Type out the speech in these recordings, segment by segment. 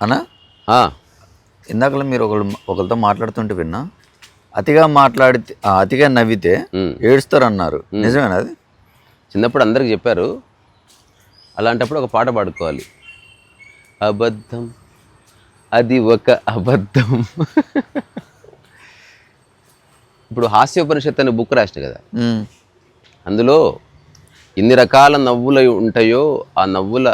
అనా? ఆ, ఇందాక మీరు ఒకళ్ళు ఒకరితో మాట్లాడుతుంటే విన్నా అతిగా మాట్లాడితే అతిగా నవ్వితే ఉమ్. ఏడుస్తారు అన్నారు నిజమేనా అది? చిన్నప్పుడు అందరికి చెప్పారు అలాంటప్పుడు ఒక పాట పాడుకోవాలి. అబద్ధం అది ఒక అబద్ధం. ఇప్పుడు హాస్యోపనిషత్తు అనే బుక్ రాసిన కదా? అందులో ఎన్ని రకాల నవ్వులు ఉంటాయో ఆ నవ్వుల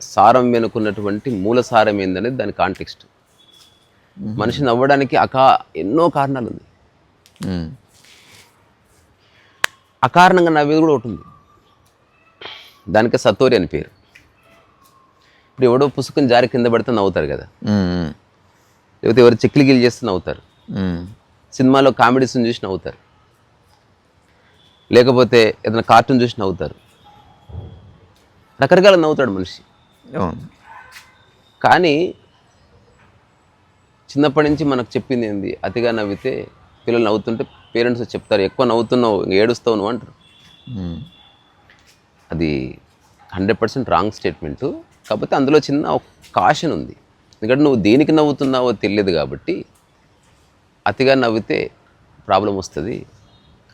సారం వెనుకున్నటువంటి మూల సారం ఏందనేది దాని కాంటెక్స్ట్ మనిషి నవ్వడానికి అకా ఎన్నో కారణాలు ఉంది అకారణంగా నవ్వేది కూడా ఒకటి ఉంది. దానికే సతోరి అని పేరు. ఇప్పుడు ఎవడో పుసుకుని జారి కింద పడితే నవ్వుతారు కదా. లేకపోతే ఎవరు చెక్కిలి గిల్లి చేస్తే నవ్వుతారు. సినిమాలో కామెడీస్ని చూసి నవ్వుతారు. లేకపోతే ఏదైనా కార్టూన్ చూసి నవ్వుతారు. రకరకాల నవ్వుతాడు మనిషి. కానీ చిన్నప్పటి నుంచి మనకు చెప్పింది ఏంది? అతిగా నవ్వితే పిల్లలు నవ్వుతుంటే పేరెంట్స్ చెప్తారు ఎక్కువ నవ్వుతున్నావు ఇంక ఏడుస్తావు నువ్వు అంటారు. అది హండ్రెడ్ పర్సెంట్ రాంగ్ స్టేట్మెంటు. కాకపోతే అందులో చిన్న ఒక కాషన్ ఉంది. ఎందుకంటే నువ్వు దేనికి నవ్వుతున్నావో తెలియదు కాబట్టి అతిగా నవ్వితే ప్రాబ్లం వస్తుంది.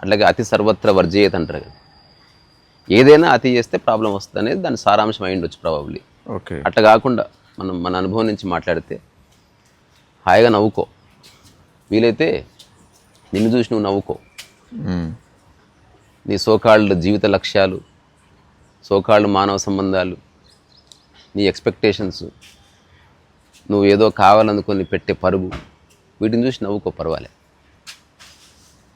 అట్లాగే అతి సర్వత్ర వర్జేయత అంటారు కదా. ఏదైనా అతి చేస్తే ప్రాబ్లం వస్తుంది అనేది దాని సారాంశం అయి ఉండొచ్చు ప్రాబబ్లీ ఓకే. అట్లా కాకుండా మనం మన అనుభవం నుంచి మాట్లాడితే హాయిగా నవ్వుకో. వీలైతే నిన్ను చూసి నువ్వు నవ్వుకో. నీ సోకాళ్ళు జీవిత లక్ష్యాలు సోకాళ్ళు మానవ సంబంధాలు నీ ఎక్స్పెక్టేషన్స్ నువ్వు ఏదో కావాలనుకొని పెట్టే పరుగు వీటిని చూసి నవ్వుకో పర్వాలే.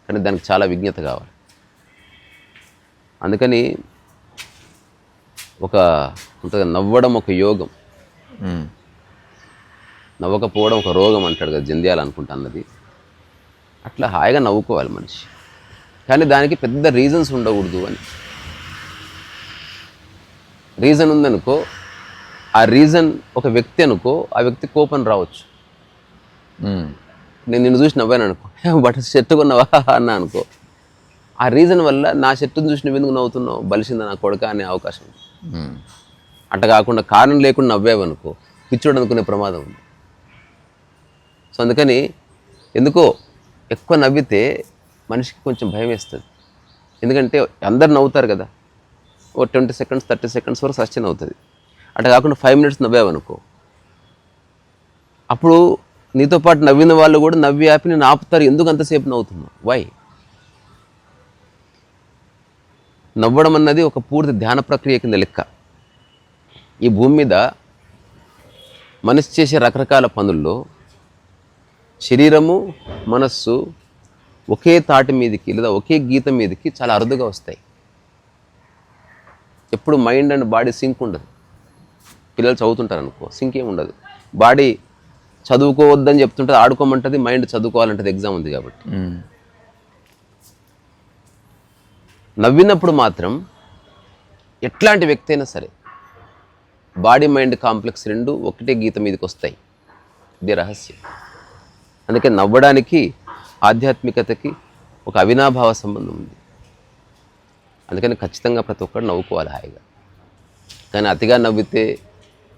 కానీ దానికి చాలా విజ్ఞత కావాలి. అందుకని ఒక ఉంటుంది నవ్వడం ఒక యోగం. నవ్వకపోవడం ఒక రోగం అంటాడు కదా జంధ్యాల అనుకుంటా అన్నది. అట్లా హాయిగా నవ్వుకోవాలి మనిషి. కానీ దానికి పెద్ద రీజన్స్ ఉండకూడదు అని. రీజన్ ఉందనుకో ఆ రీజన్ ఒక వ్యక్తి అనుకో ఆ వ్యక్తి కోపం రావచ్చు. నేను నిన్ను చూసి నవ్వాను అనుకో బట్ షర్ట్ కొన్నావా అన్నా అనుకో ఆ రీజన్ వల్ల నా షర్టును చూసి నువ్వు ఎందుకు నవ్వుతున్నావు? బలిసిందా నా కొడుక అనే అవకాశం అట్ట కాకుండా కారణం లేకుండా నవ్వావనుకో పిచ్చుడు అనుకునే ప్రమాదం ఉంది. సో అందుకని ఎందుకో ఎక్కువ నవ్వితే మనిషికి కొంచెం భయం వేస్తుంది. ఎందుకంటే అందరు నవ్వుతారు కదా. ఓ ట్వంటీ సెకండ్స్ థర్టీ సెకండ్స్ వరకు సస్టైన్ అవుతుంది. అట్లా కాకుండా ఫైవ్ మినిట్స్ నవ్వావనుకో. అప్పుడు నీతో పాటు నవ్విన వాళ్ళు కూడా నవ్వి ఆపి నేను ఆపుతారు. ఎందుకు అంతసేపు నవ్వుతున్నా వై నవ్వడం అన్నది ఒక పూర్తి ధ్యాన ప్రక్రియ కింద లెక్క. ఈ భూమి మీద మనిషి చేసే రకరకాల పనుల్లో శరీరము మనస్సు ఒకే తాటి మీదకి లేదా ఒకే గీత మీదకి చాలా అరుదుగా వస్తాయి. ఎప్పుడు మైండ్ అండ్ బాడీ సింక్ ఉండదు. పిల్లలు చదువుతుంటారు అనుకో సింక్ ఏమి ఉండదు. బాడీ చదువుకోవద్దని చెప్తుంటుంది ఆడుకోమంటుంది మైండ్ చదువుకోవాలంటది ఎగ్జామ్ ఉంది కాబట్టి. నవ్వినప్పుడు మాత్రం ఎట్లాంటి వ్యక్తి అయినా సరే బాడీ మైండ్ కాంప్లెక్స్ రెండు ఒకటే గీత మీదకి వస్తాయి ఇది రహస్యం. అందుకే నవ్వడానికి ఆధ్యాత్మికతకి ఒక అవినాభావ సంబంధం ఉంది. అందుకని ఖచ్చితంగా ప్రతి ఒక్కరు నవ్వుకోవాలి హాయిగా. కానీ అతిగా నవ్వితే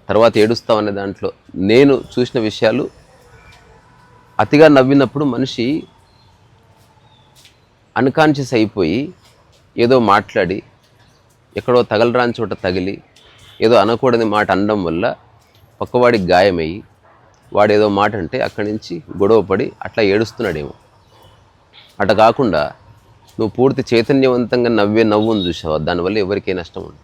తర్వాత ఏడుస్తాం అనే దాంట్లో నేను చూసిన విషయాలు అతిగా నవ్వినప్పుడు మనిషి అన్కాన్షియస్ అయిపోయి ఏదో మాట్లాడి ఎక్కడో తగలరాని చోట తగిలి ఏదో అనకూడని మాట అనడం వల్ల పక్కవాడికి గాయమయ్యి వాడు ఏదో మాట అంటే అక్కడి నుంచి గొడవ పడి అట్లా ఏడుస్తున్నాడేమో. అట్లా కాకుండా నువ్వు పూర్తి చైతన్యవంతంగా నవ్వే నవ్వును చూసావు? దానివల్ల ఎవరికీ నష్టం ఉండదు.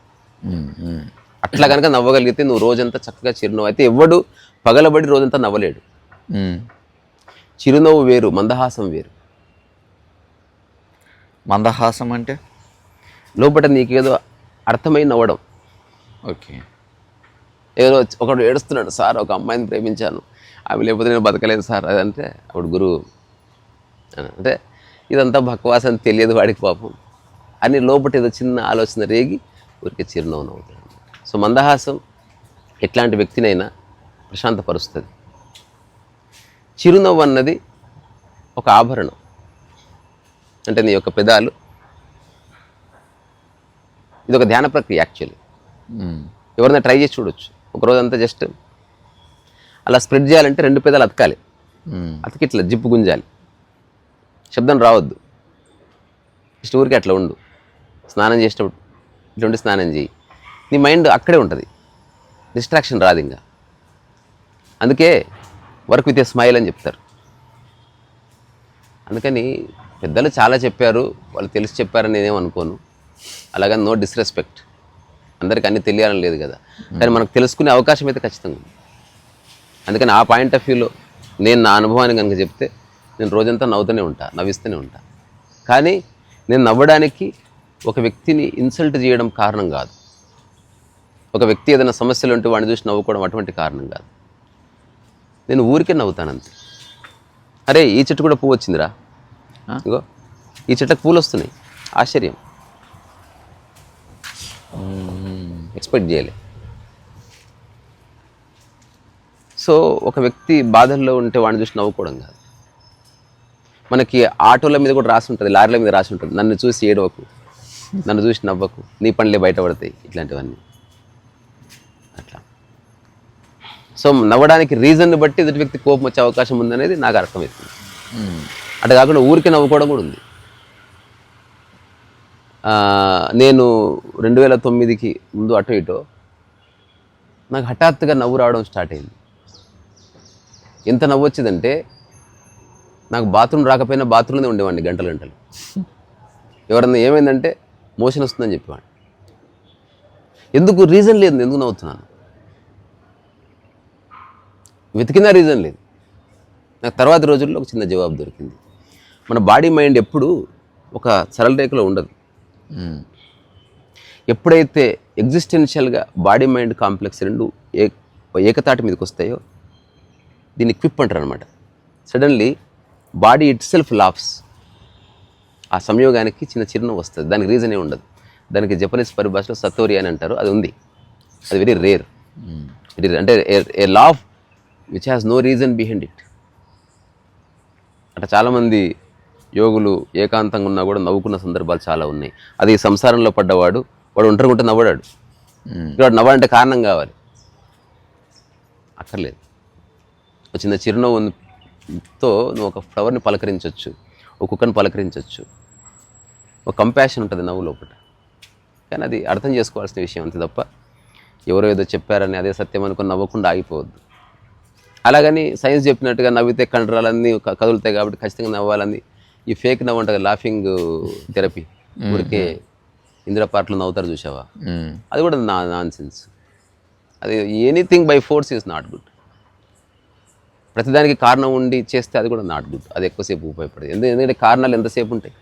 అట్లా కనుక నవ్వగలిగితే నువ్వు రోజంతా చక్కగా చిరునవ్వు. అయితే ఎవడు పగలబడి రోజంతా నవ్వలేడు. చిరునవ్వు వేరు మందహాసం వేరు. మందహాసం అంటే? లోపల నీకేదో అర్థమై నవ్వడం. ఓకే. ఎవరో ఒకడు ఏడుస్తున్నాడు సార్ ఒక అమ్మాయిని ప్రేమించాను. ఆమె లేకపోతే నేను బతకలేదు సార్. అదంటే అప్పుడు గురువు అంటే ఇదంతా భక్వాస్ అని తెలియదు వాడికి పాపం. అని లోపల ఏదో చిన్న ఆలోచన రేగి ఊరికే చిరునవ్వు నవ్వుతాడు సో మందహాసం ఎట్లాంటి వ్యక్తినైనా ప్రశాంతపరుస్తుంది. చిరునవ్వు అన్నది ఒక ఆభరణం. అంటే నీ యొక్క పెదాలు. ఇది ఒక ధ్యాన ప్రక్రియ యాక్చువల్లీ. ఎవరైనా ట్రై చేసి చూడొచ్చు. ఒక రోజంతా జస్ట్ అలా స్ప్రెడ్ చేయాలంటే రెండు పెదాలు అతకాలి. అతకి ఇట్లా జిప్పు గుంజాలి. శబ్దం రావద్దు. ఇష్ట ఊరికి అట్లా ఉండు. స్నానం చేసేటప్పుడు ఉండి స్నానం చేయి. నీ మైండ్ అక్కడే ఉంటుంది. డిస్ట్రాక్షన్ రాదు ఇంకా. అందుకే వర్క్ విత్ ఏ స్మైల్ అని చెప్తారు. అందుకని పెద్దలు చాలా చెప్పారు. వాళ్ళు తెలిసి చెప్పారని నేనేం అనుకోను. అలాగని నో డిస్రెస్పెక్ట్. అందరికీ అన్నీ తెలియాలని లేదు కదా. కానీ మనకు తెలుసుకునే అవకాశం అయితే ఖచ్చితంగా ఉంది. అందుకని ఆ పాయింట్ ఆఫ్ వ్యూలో నేను నా అనుభవాన్ని కనుక చెప్తే నేను రోజంతా నవ్వుతూనే ఉంటా నవ్విస్తూనే ఉంటా. కానీ నేను నవ్వడానికి ఒక వ్యక్తిని ఇన్సల్ట్ చేయడం కారణం కాదు. ఒక వ్యక్తి ఏదైనా సమస్యలు ఉంటే వాడిని చూసి నవ్వుకోవడం అటువంటి కారణం కాదు. నేను ఊరికే నవ్వుతాను అంతే. అరే ఈ చెట్టు కూడా పువ్వు వచ్చిందిరా? ఇగో ఈ చెట్టుకు పూలు వస్తున్నాయి. ఆశ్చర్యం. ఎక్స్పెక్ట్ చేయలే. సో ఒక వ్యక్తి బాధల్లో ఉంటే వాడిని చూసి నవ్వుకోవడం కాదు. మనకి ఆటోల మీద కూడా రాసి ఉంటుంది లారీల మీద రాసి ఉంటుంది. నన్ను చూసి ఏడవకు నన్ను చూసి నవ్వకు నీ పనులే బయటపడతాయి ఇట్లాంటివన్నీ. అట్లా. సో నవ్వడానికి రీజన్ని బట్టి ఎదుటి వ్యక్తి కోపం వచ్చే అవకాశం ఉందనేది నాకు అర్థమవుతుంది. అటు కాకుండా ఊరికి నవ్వుకోవడం కూడా ఉంది. నేను రెండు వేల తొమ్మిదికి ముందు అటు ఇటో నాకు హఠాత్తుగా నవ్వు రావడం స్టార్ట్ అయింది. ఎంత నవ్వు వచ్చిందంటే నాకు బాత్రూమ్ రాకపోయినా బాత్రూమ్లోనే ఉండేవాడిని గంటలు గంటలు. ఎవరన్నా ఏమైందంటే మోషన్ వస్తుందని చెప్పేవాడిని. ఎందుకు? రీజన్ లేదు ఎందుకు నవ్వుతున్నాను? వెతికినా రీజన్ లేదు. నాకు తర్వాత రోజుల్లో ఒక చిన్న జవాబు దొరికింది. మన బాడీ మైండ్ ఎప్పుడు ఒక సరళ రేఖలో ఉండదు. ఎప్పుడైతే ఎగ్జిస్టెన్షియల్గా బాడీ మైండ్ కాంప్లెక్స్ రెండు ఏ ఏకతాటి మీదకి వస్తాయో దీన్ని క్విప్ అంటారు అనమాట suddenly body itself laughs ఆ సంయోగానికి చిన్న చిరునవ్వు వస్తుంది. దానికి రీజనే ఉండదు. దానికి జపనీస్ పరిభాషలో సతోరి అని అంటారు. అది ఉంది. అది వెరీ రేర్. ఇట్ ఇస్ అంటే a laugh which has no reason behind it అట్లా చాలామంది యోగులు ఏకాంతంగా ఉన్నా కూడా నవ్వుకున్న సందర్భాలు చాలా ఉన్నాయి. అది సంసారంలో పడ్డవాడు వాడు ఒంటరిగా ఉంటే నవ్వడాడు. వాడు నవ్వాలంటే కారణం కావాలి. అక్కర్లేదు. ఒక చిన్న చిరునవ్వుతో నువ్వు ఒక ఫ్లవర్ని పలకరించవచ్చు ఒక కుక్కని పలకరించవచ్చు ఒక కంపాషన్ ఉంటుంది నవ్వు లోపల. కానీ అది అర్థం చేసుకోవాల్సిన విషయం అంతే తప్ప ఎవరో ఏదో చెప్పారని అదే సత్యం అనుకుని నవ్వకుండా ఆగిపోవద్దు. అలాగని సైన్స్ చెప్పినట్టుగా నవ్వితే కండరాలన్నీ కదులుతాయి కాబట్టి ఖచ్చితంగా నవ్వాలని ఈ ఫేక్ నవ్వు ఉంటుంది లాఫింగ్ థెరపీ ఊరికే ఇందిరా పార్క్లో నవ్వుతారు చూసావా. అది కూడా నా నాన్ సెన్స్ అది anything by force is not good ప్రతిదానికి కారణం ఉండి చేస్తే అది కూడా నాట్ గుడ్ అది ఎక్కువసేపు ఉపయోగపడదు. ఎందు- ఎందుకంటే కారణాలు ఎంతసేపు ఉంటాయి?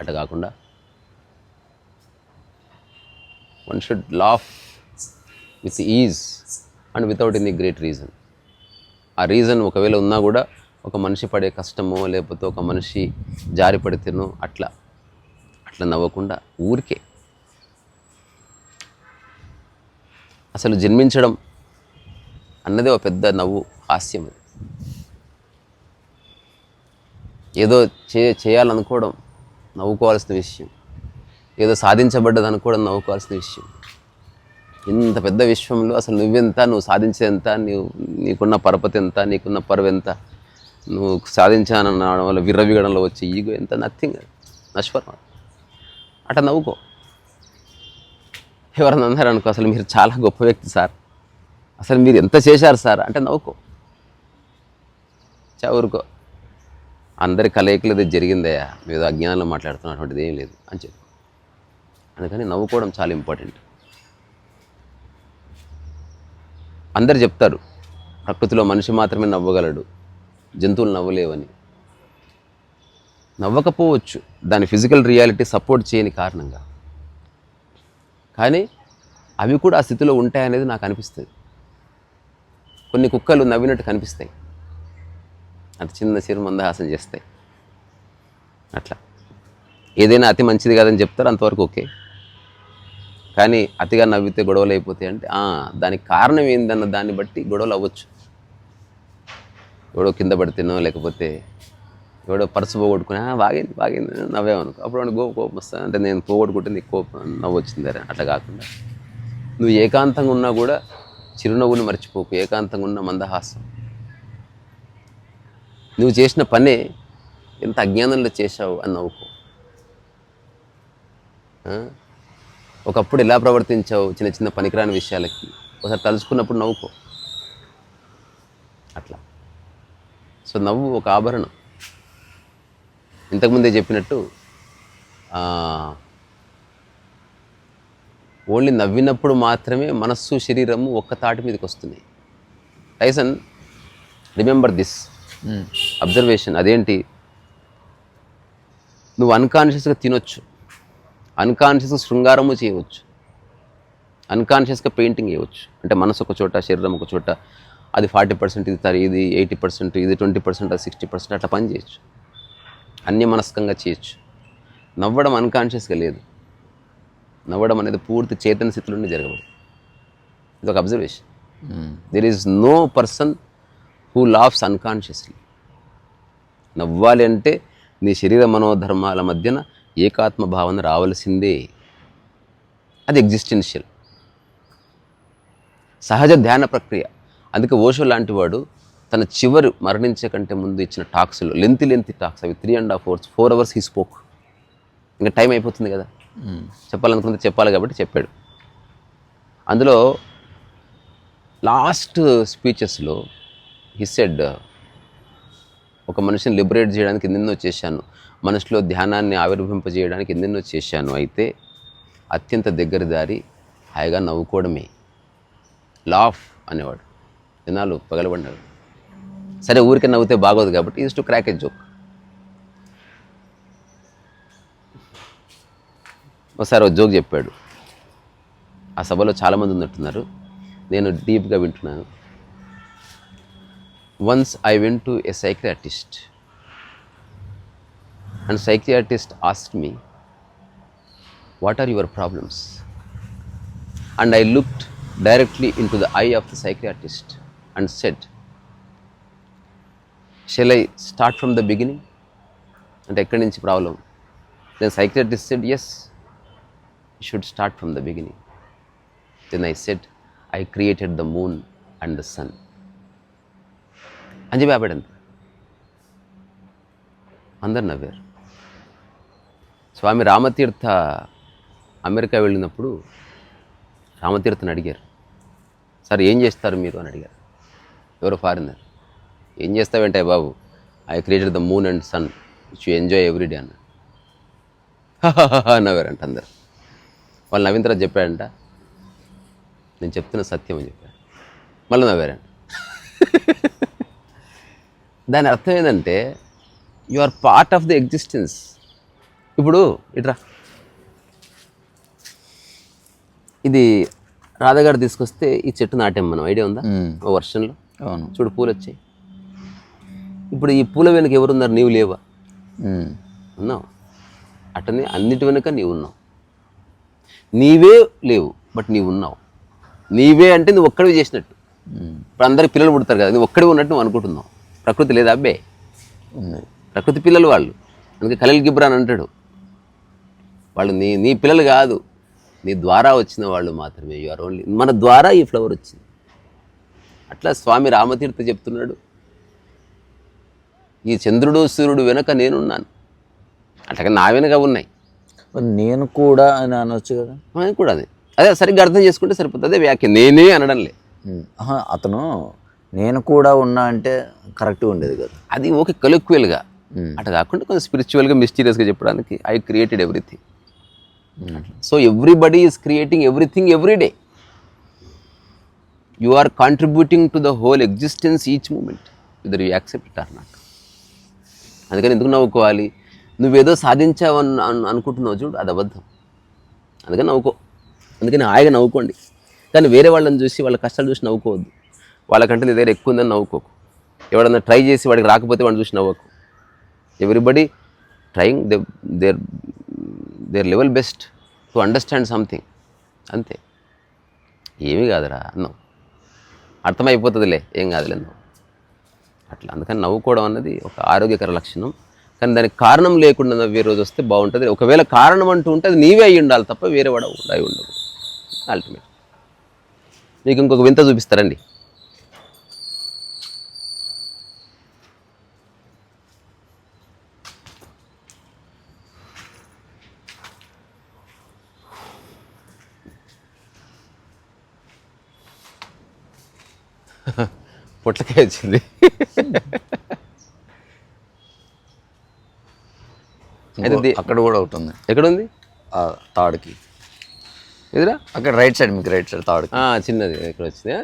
అట్లా కాకుండా one should laugh with ease and without any great reason ఆ రీజన్ ఒకవేళ ఉన్నా కూడా ఒక మనిషి పడే కష్టమో లేకపోతే ఒక మనిషి జారి పడితేనో అట్లా. అట్లా నవ్వకుండా ఊరికే. అసలు జన్మించడం అన్నదే ఒక పెద్ద నవ్వు హాస్యం అది. ఏదో చే చేయాలనుకోవడం నవ్వుకోవాల్సిన విషయం. ఏదో సాధించబడ్డది అనుకోవడం నవ్వుకోవాల్సిన విషయం. ఇంత పెద్ద విశ్వంలో అసలు నువ్వెంత నువ్వు సాధించేంత నీవు నీకున్న పరపతి ఎంత నీకున్న పరువు ఎంత? నువ్వు సాధించానన్న వల్ల విర్రవిగడంలో వచ్చే ఈగో ఎంత నథింగ్ నశ్వరం అట నవ్వుకో. ఎవరన్నా అన్నారు అనుకో అసలు మీరు చాలా గొప్ప వ్యక్తి సార్. అసలు మీరు ఎంత చేశారు సార్? అంటే నవ్వుకో. చవరుకో అందరి కలయికలు ఇది జరిగిందయ్యా. మీద అజ్ఞానంలో మాట్లాడుతున్నటువంటిది ఏం లేదు అని చెప్పు. అందుకని నవ్వుకోవడం చాలా ఇంపార్టెంట్. అందరు చెప్తారు ప్రకృతిలో మనిషి మాత్రమే నవ్వగలడు. జంతువులు నవ్వలేవని. నవ్వకపోవచ్చు దాని ఫిజికల్ రియాలిటీ సపోర్ట్ చేయని కారణంగా. కానీ అవి కూడా ఆ స్థితిలో ఉంటాయనేది నాకు అనిపిస్తుంది. కొన్ని కుక్కలు నవ్వినట్టు కనిపిస్తాయి. అటు చిన్న చిరు మందహాసం చేస్తాయి. అట్లా. ఏదైనా అతి మంచిది కాదని చెప్తారు అంతవరకు ఓకే. కానీ అతిగా నవ్వితే గొడవలు అయిపోతాయి అంటే దానికి కారణం ఏందన్న దాన్ని బట్టి గొడవలు అవ్వచ్చు. ఎవడో కింద పడితేనో లేకపోతే ఎవడో పర్సు పోగొట్టుకుని బాగింది బాగింది అని నవ్వేమనుకో అప్పుడు వాడు గో కోపం వస్తా అంటే నేను పోగొట్టుకుంటే నీకు కోపం నవ్వు వచ్చిందరే అట్లా కాకుండా. నువ్వు ఏకాంతంగా ఉన్నా కూడా చిరునవ్వుని మర్చిపోకు. ఏకాంతంగా ఉన్న మందహాసం. నువ్వు చేసిన పనే ఎంత అజ్ఞానంలో చేశావు అని నవ్వుకో. ఒకప్పుడు ఎలా ప్రవర్తించావు చిన్న చిన్న పనికిరాని విషయాలకి? ఒకసారి తలుచుకున్నప్పుడు నవ్వుకో. అట్లా. సో నవ్వు ఒక ఆభరణం. ఇంతకుముందే చెప్పినట్టు ఓన్లీ నవ్వినప్పుడు మాత్రమే మనస్సు శరీరము ఒక్క తాటి మీదకి వస్తున్నాయి. Tyson remember this. అబ్జర్వేషన్ అదేంటి? నువ్వు అన్కాన్షియస్గా తినొచ్చు. అన్కాన్షియస్గా శృంగారము చేయవచ్చు. అన్కాన్షియస్గా పెయింటింగ్ చేయవచ్చు అంటే మనసు ఒక చోట శరీరం ఒక చోట అది ఫార్టీ పర్సెంట్ ఇది తరి ఇది ఎయిటీ పర్సెంట్ ఇది ట్వంటీ పర్సెంట్ అది సిక్స్టీ పర్సెంట్ అట్లా పని చేయొచ్చు. అన్యమనస్కంగా చేయొచ్చు. నవ్వడం అన్కాన్షియస్గా లేదు. నవ్వడం అనేది పూర్తి చైతన్య స్థితిలోనే జరగదు ఇది ఒక observation. There is no person who laughs unconsciously నవ్వాలి అంటే నీ శరీర మనోధర్మాల మధ్యన ఏకాత్మ భావన రావలసిందే. అది ఎగ్జిస్టెన్షియల్ సహజ ధ్యాన ప్రక్రియ. అందుకే ఓషో లాంటి వాడు తన చివరి మరణించే కంటే ముందు ఇచ్చిన టాక్స్లో లెంతి లెంతి టాక్స్. అవి three and half hours four hours he spoke ఇంకా టైం అయిపోతుంది కదా. ఉమ్. చెప్పాలనుకుంటే చెప్పాలి కాబట్టి చెప్పాడు. అందులో లాస్ట్ స్పీచెస్లో హి సెడ్ ఒక మనిషిని లిబరేట్ చేయడానికి ఎన్నెన్నో చేశాను. మనిషిలో ధ్యానాన్ని ఆవిర్భింపజేయడానికి ఎన్నెన్నో చేశాను. అయితే అత్యంత దగ్గర దారి హాయిగా నవ్వుకోవడమే. లాఫ్ అనేవాడు. దినాలు పగలబడ్డాడు సరే ఊరికే నవ్వుతే బాగోదు కాబట్టి is to crack a joke. ఒకసారి ఒక జోక్ చెప్పాడు. ఆ సభలో చాలామంది ఉన్నట్టున్నారు. నేను డీప్గా వింటున్నాను. Once I went to a psychiatrist and psychiatrist asked me what are your problems and I looked directly into the eye of the psychiatrist and said shall I start from the beginning అంటే ఎక్కడి నుంచి problem? Then psychiatrist said yes should start from the beginning then I said, I created the moon and the sun అని చెప్పి ఆపాడంత అందరు నవ్వారు. స్వామి Rama Tirtha America వెళ్ళినప్పుడు రామతీర్థని అడిగారు. Sir ఏం చేస్తారు మీరు? అని అడిగారు. ఎవరో ఫారినర్ ఏం చేస్తావేంటే బాబు? I created the moon and sun which you enjoy every day అన్నారు నవ్వారంట అందరు. వాళ్ళు నవ్విన తర్వాత చెప్పాడంట నేను చెప్తున్న సత్యం అని చెప్పాడు. మళ్ళీ నవ్వారంట. దాని అర్థం ఏంటంటే you are part of the existence ఇప్పుడు ఇట్రా. ఇది రాధగారు తీసుకొస్తే ఈ చెట్టు నాటాం మనం. ఐడియా ఉందా. ఓ వర్షంలో? అవును. చూడు పూలు వచ్చాయి ఇప్పుడు ఈ పూల వెనుక ఎవరున్నారు? నీవు లేవా. ఉన్నావు అటనే అన్నిటి వెనుక నీవు ఉన్నావు. నీవే లేవు బట్ నీవు ఉన్నావు. నీవే అంటే నువ్వు ఒక్కడివి చేసినట్టు. ఇప్పుడు అందరికి పిల్లలు పుడతారు కదా నువ్వు ఒక్కడే ఉన్నట్టు నువ్వు అనుకుంటున్నావు. ప్రకృతి లేదా అబ్బే? ప్రకృతి పిల్లలు వాళ్ళు. అందుకే ఖలీల్ గిబ్రాన్ అంటాడు. వాళ్ళు నీ నీ పిల్లలు కాదు. నీ ద్వారా వచ్చిన వాళ్ళు మాత్రమే. యు ఆర్ ఓన్లీ మన ద్వారా ఈ ఫ్లవర్ వచ్చింది. అట్లా స్వామి రామతీర్థ చెప్తున్నాడు. ఈ చంద్రుడు సూర్యుడు వెనక నేనున్నాను. అట్లాగే నా వెనక ఉన్నాయి. నేను కూడా అని అనొచ్చు కదా? అది కూడా అదే. అదే సరిగ్గా అర్థం చేసుకుంటే సరిపోతుంది. అదే వ్యాఖ్య. నేనే అనడంలే ఉమ్. ఆహా, అతను నేను కూడా ఉన్నా అంటే కరెక్ట్గా ఉండేది కదా? అది ఓకే కలెక్వల్గా ఉమ్. అట్లా కాకుండా కొంచెం స్పిరిచువల్గా మిస్టీరియస్గా చెప్పడానికి I created everything so everybody is creating everything every day you are contributing to the whole existence each moment either you accept or not అందుకని ఎందుకు నవ్వుకోవాలి? నువ్వేదో సాధించావని అని అనుకుంటున్నావు చూడు అది అబద్ధం. అందుకని నవ్వుకో. అందుకని హాయిగా నవ్వుకోండి. కానీ వేరే వాళ్ళని చూసి వాళ్ళ కష్టాలు చూసి నవ్వుకోవద్దు. వాళ్ళకంటే నీ దగ్గర ఎక్కువ ఉందని నవ్వుకోకు. ఎవడన్నా ట్రై చేసి వాడికి రాకపోతే వాడిని చూసి నవ్వకు. Everybody trying they their their level best to understand something అంతే. ఏమీ కాదురా అన్నావు అర్థమైపోతుందిలే ఏం కాదులే అట్లా అందుకని నవ్వుకోవడం అన్నది ఒక ఆరోగ్యకర లక్షణం. కానీ దానికి కారణం లేకుండా నవ్వే రోజు వస్తే బాగుంటుంది. ఒకవేళ కారణం అంటూ ఉంటే అది నీవే అయ్యి ఉండాలి తప్ప వేరే వాడు అయి ఉండదు అల్టిమేట్ మీకు ఇంకొక వింత చూపిస్తారండి పొట్లకాయ వచ్చింది. అయితే అక్కడ కూడా ఒకటి ఉంది. ఎక్కడుంది? ఆ తాడుకి. ఎదురా అక్కడ రైట్ సైడ్ మీకు రైట్ సైడ్ తాడుకి. ఆ, చిన్నది ఎక్కడ వచ్చింది?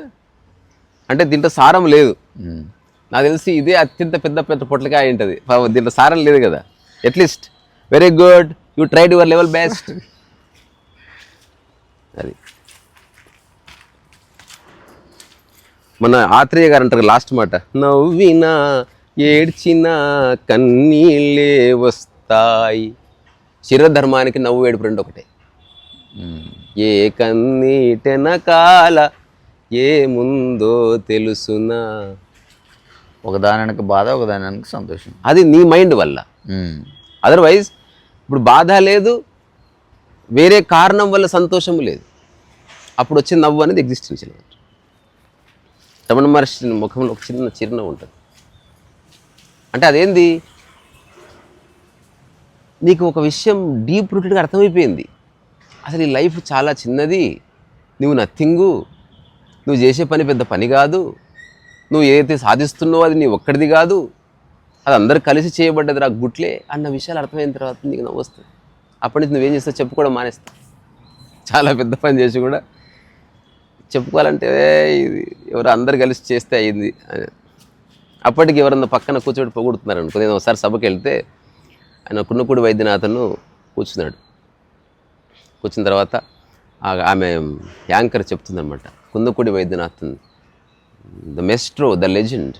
అంటే దీంట్లో సారం లేదు. నాకు తెలిసి ఇదే అత్యంత పెద్ద పెద్ద పొట్లకాయ ఉంటుంది దీంట్లో సారం లేదు కదా. At least very good you tried your level best అది. మన ఆత్రేయ గారు అంటారు లాస్ట్ మాట. నవ్వినా ఏడ్చినా కన్నీళ్ళే వస్తాయి. చిరధర్మానికి నవ్వు ఏడుపు రెండు ఒకటే. ఏ కన్నీటెనకాల ఏముందో తెలుసునా? ఒకదాని వెనక బాధ ఒకదాని వెనక సంతోషం. అది నీ మైండ్ వల్ల. అదర్వైజ్ ఇప్పుడు బాధ లేదు వేరే కారణం వల్ల సంతోషం లేదు. అప్పుడు వచ్చే నవ్వు అనేది ఎగ్జిస్టెన్షియల్ రమణ మహర్షి ముఖంలో ఒక చిన్న చిరునవ్వు ఉంటుంది. అంటే అదేంది? నీకు ఒక విషయం డీప్ రూటెడ్గా అర్థమైపోయింది. అసలు ఈ లైఫ్ చాలా చిన్నది. నువ్వు నథింగు. నువ్వు చేసే పని పెద్ద పని కాదు. నువ్వు ఏదైతే సాధిస్తున్నావో అది నీ ఒక్కడిది కాదు. అది అందరు కలిసి చేయబడ్డది రా గుట్లే అన్న విషయాలు అర్థమైన తర్వాత నీకు నవ్వు వస్తుంది. అప్పటి నుంచి నువ్వేం చేస్తావు చెప్పుకోవడం మానేస్తావు. చాలా పెద్ద పని చేసి కూడా చెప్పుకోవాలంటే ఇది ఎవరు అందరు కలిసి చేస్తే అయింది అని. అప్పటికి ఎవరన్నా పక్కన కూర్చోబెట్టి పొగుడుతున్నారు అనుకో నేను ఒకసారి సభకి వెళ్తే ఆయన కున్నకూడి వైద్యనాథను కూర్చున్నాడు. కూర్చున్న తర్వాత ఆమె anchor చెప్తుందన్నమాట Kunnakudi Vaidyanathan the maestro the legend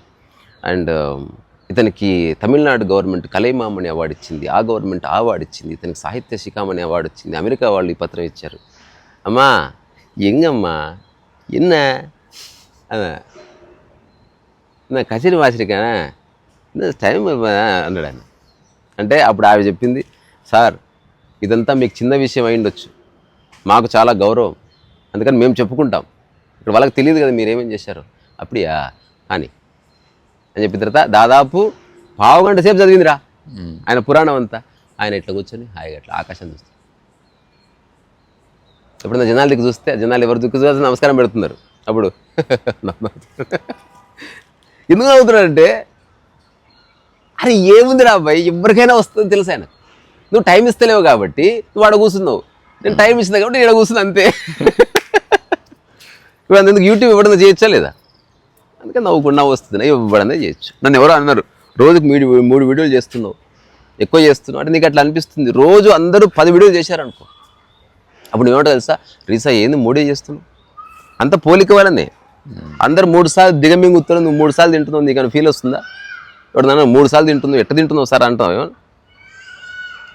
and ఇతనికి తమిళనాడు గవర్నమెంట్ కలైమామణి అవార్డు ఇచ్చింది ఆ గవర్నమెంట్ ఆ అవార్డు ఇచ్చింది ఇతనికి సాహిత్య శిఖామణి అవార్డు ఇచ్చింది అమెరికా వాళ్ళు ఈ పత్రం ఇచ్చారు. అమ్మా ఎంగమ్మా என்ன అదే నా కచేరి వాసిరికానా టైం అన్నాడు ఆయన అంటే అప్పుడు ఆమె చెప్పింది సార్ ఇదంతా మీకు చిన్న విషయం అయి ఉండొచ్చు మాకు చాలా గౌరవం అందుకని మేము చెప్పుకుంటాం ఇప్పుడు వాళ్ళకి తెలియదు కదా మీరు ఏమేం చేశారు అప్పుడియా అని అని చెప్పిన తర్వాత దాదాపు పావు గంట సేపు చదివిందిరా ఉమ్. ఆయన పురాణం అంతా ఆయన ఇట్లా కూర్చొని హాయిగా అట్లా ఆకాశం చూస్తారు ఎప్పుడైనా జనాల దిక్కు చూస్తే జనాలు ఎవరు దిక్కు చూస్తే నమస్కారం పెడుతున్నారు. అప్పుడు ఎందుకు నవ్వుతున్నారంటే అరే ఏముంది రా అబ్బాయి ఎవరికైనా వస్తుంది తెలుసు ఆయన నువ్వు టైం ఇస్తలేవు కాబట్టి నువ్వు ఆడ కూర్చున్నావు. నేను టైం ఇస్తున్నా కాబట్టి ఇక్కడ కూర్చున్నా అంతే. ఇప్పుడు అందుకు యూట్యూబ్ ఇవ్వడం చేయొచ్చా లేదా? అందుకే నవ్వుకుండా వస్తుంది. ఇవ్వడమే చేయొచ్చు. నన్ను ఎవరో అన్నారు రోజుకు మూడు మూడు వీడియోలు చేస్తున్నావు ఎక్కువ చేస్తున్నావు. అంటే నీకు అట్లా అనిపిస్తుంది. రోజు అందరూ పది వీడియోలు చేశారనుకో. అప్పుడు ఏమంటో తెలుసా? రీసా ఏంది మూడే చేస్తున్నావు? అంత పోలిక వల్లనే అందరు మూడు సార్లు దిగమింగుతున్నావు నువ్వు మూడు సార్లు తింటున్నావు నీకు ఫీల్ వస్తుందా? ఎవడన్నా మూడు సార్లు తింటున్నావు ఎట్ట తింటున్నావు సార్? అంటావు ఏమన్నా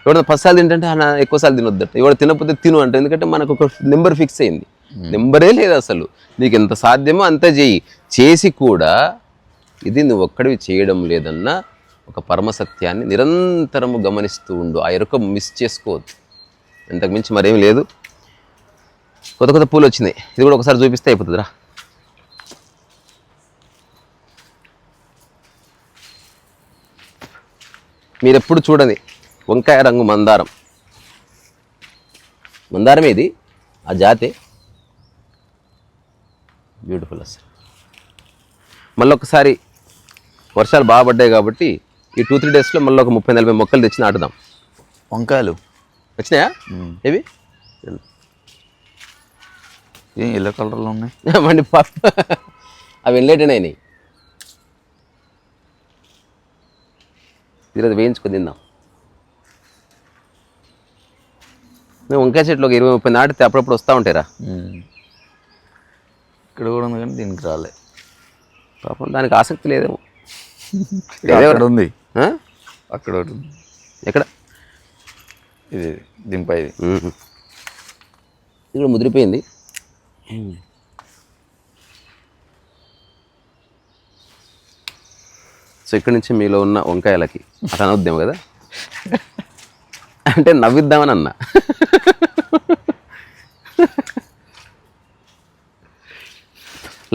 ఎవడన్నా పది సార్లు తింటే అన్న ఎక్కువ సార్లు తినొద్దట. ఎవడు తినకపోతే తిను అంటే ఎందుకంటే మనకు ఒక నెంబర్ ఫిక్స్ అయింది. నెంబరే లేదు అసలు. నీకు ఎంత సాధ్యమో అంత చెయ్యి. చేసి కూడా ఇది నువ్వు ఒక్కడివి చేయడం లేదన్న ఒక పరమసత్యాన్ని నిరంతరము గమనిస్తూ ఉండు. ఆ ఎరుక మిస్ చేసుకోవద్దు. ఇంతకు మించి మరేం లేదు. కొత్త కొత్త పూలు వచ్చినాయి ఇది కూడా ఒకసారి చూపిస్తే అయిపోతుందిరా. మీరు ఎప్పుడు చూడని వంకాయ రంగు మందారం. మందారమే ఇది. ఆ జాతే. బ్యూటిఫుల్ అసలు. మళ్ళీ ఒకసారి వర్షాలు బాగా పడ్డాయి కాబట్టి ఈ టూ త్రీ డేస్లో మళ్ళీ ఒక ముప్పై నలభై మొక్కలు తెచ్చి నాటుదాం. వంకాయలు. వచ్చినాయా. ఏవి? ఏం ఎల్లో కలర్లో ఉన్నాయి? పాప అవి వెళ్ళేటనే అయినాయి. ఈరోజు వేయించుకొని తిందాం. మేము వంకాయ చెట్లు ఒక ఇరవై ముప్పై నాటితే అప్పుడప్పుడు వస్తూ ఉంటాయిరా. ఉమ్. ఇక్కడ కూడా ఉంది కానీ దీనికి రాలే. పాపం దానికి ఆసక్తి లేదేమో. అక్కడ ఉంది? అక్కడ ఒకటి ఉంది. ఎక్కడ? ఇది దీనిపై ఇది. మ్మ్. ఇది కూడా ముదిరిపోయింది. సో ఇక్కడి నుంచి మీలో ఉన్న వంకాయలకి అట్లా అనొద్దేమో కదా? అంటే నవ్విద్దామని అన్నా.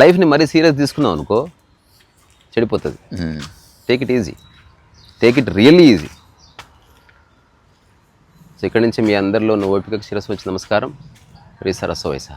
లైఫ్ని మరీ సీరియస్ తీసుకున్నావు అనుకో చెడిపోతుంది. Take it easy take it really easy so ఇక్కడి నుంచి మీ అందరిలో ఉన్న ఓపికకు శిరస్సు వచ్చి నమస్కారం. రీ సరస్వ వయస